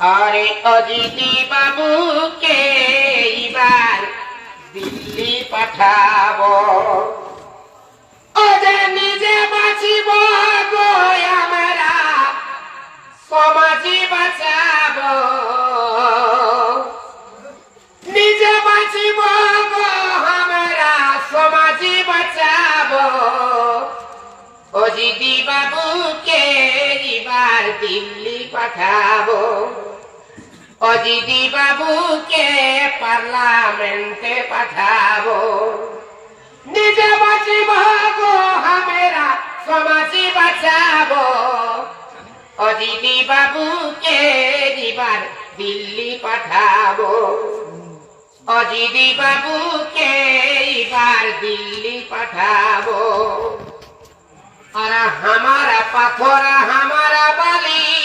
আরে অজিতি বাবুকে এবার দিল্লি পাঠাবো। ওদের নিজে বাঁচিব গো আমরা, সমাজই বাঁচাবো। নিজে বাঁচিব গো আমরা, সমাজই বাঁচাবো। অজিতি পাঠাবো অজিতি বাবুকে পার্লামেন্টে পাঠাবো। নিজে বাঁচিব গো হামেরা সমাজি বাঁচাবো। অজিতি বাবুকে দিবার দিল্লি পাঠাবো। অজিতি বাবুকে এবার দিল্লি পাঠাবো। আর আমার পাথর আমার বালি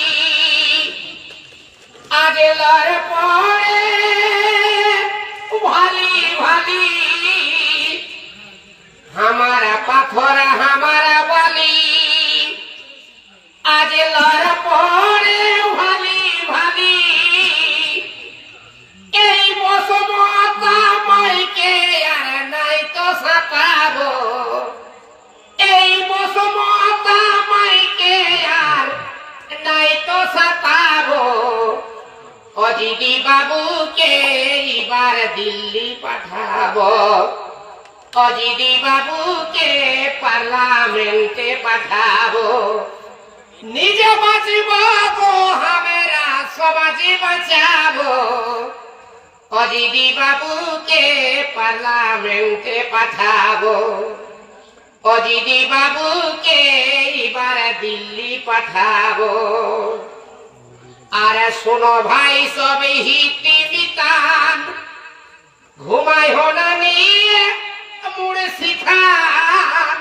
গেলার পরে ভালি ভালি আমার পাথরা অজিতি বাবুকে এবার দিল্লি পাঠাব। অজিদি বাবুকে পার্লামেন্টে পাঠাব। নিজে বাঁচিব গো হামেরা সমাজে বাঁচাবো। অজিদি বাবুকে পার্লামেন্টে পাঠাবো। অজিদি বাবুকে এবার দিল্লি পাঠাবো। আর শোনো ভাই, সবে হিতি বিতান ঘুমাই হোনা নিয়ে, মুড়ে শিখান।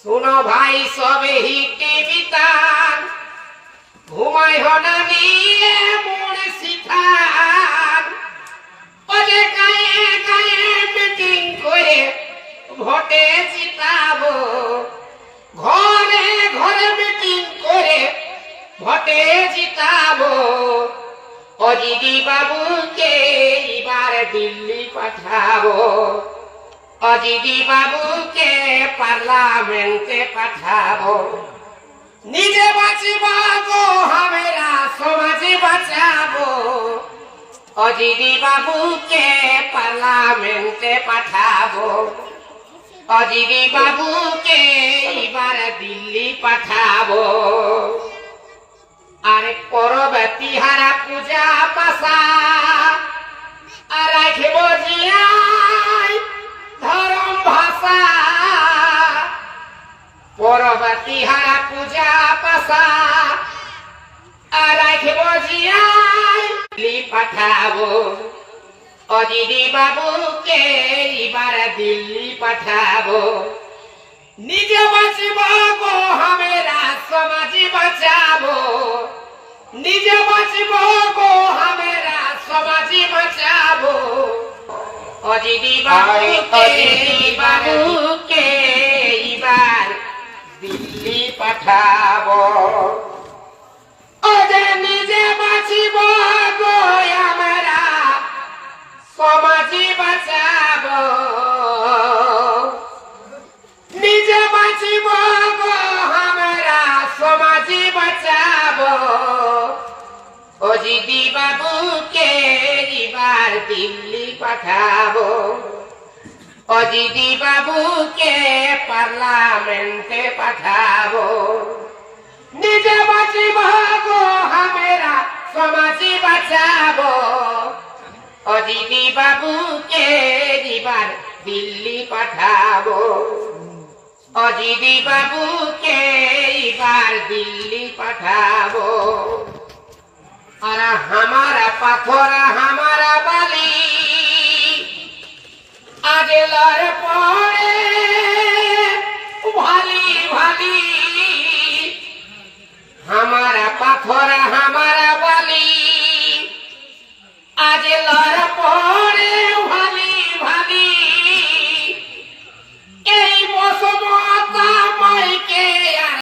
শোনো ভাই, সবে হিতি বিতান ঘুমাই হোনা নিয়ে, মুড়ে শিখান। ভোটে জিতাবো। অজিতি বাবুকে এবার দিল্লি পাঠাবো। অজিতি বাবুকে পার্লামেন্টে পাঠাবো। নিজে বাঁচিব গো, হামেরা সমাজে বাঁচাবো। অজিতি বাবুকে পার্লামেন্টে পাঠাবো। অজিতি বাবুকে এবার দিল্লি পাঠাবো। আরে করবে হারা পূজা পাশা। রাখব জিয়াই ধরম ভাষা। পরবে হারা পূজা পাশা। রাখব জিয়াই পাঠাবো। অজিতি বাবুকে এবার দিল্লি পাঠাবো। নিজে বাঁচাবো। নিজে বাঁচিব গো হামেরা সমাজে বাঁচাবো। অজিদি বাবুকে বাবুকে এবার দিল্লি পাঠাবো। বাবুকে এবার দিল্লি পাঠাবো? অজিতি বাবুকে পার্লামেন্টে পাঠাবো? নিজে বাঁচিব গো আমরা সমাজে বাঁচাবো। অজিতি বাবুকে এবার দিল্লি পাঠাবো? অজিতি বাবুকে এবার দিল্লি পাঠাবো? হামারা পাথর হামারা বালি। আগেলার পরে ভালি ভালি। হামারা পাথর হামারা বালি। আগেলার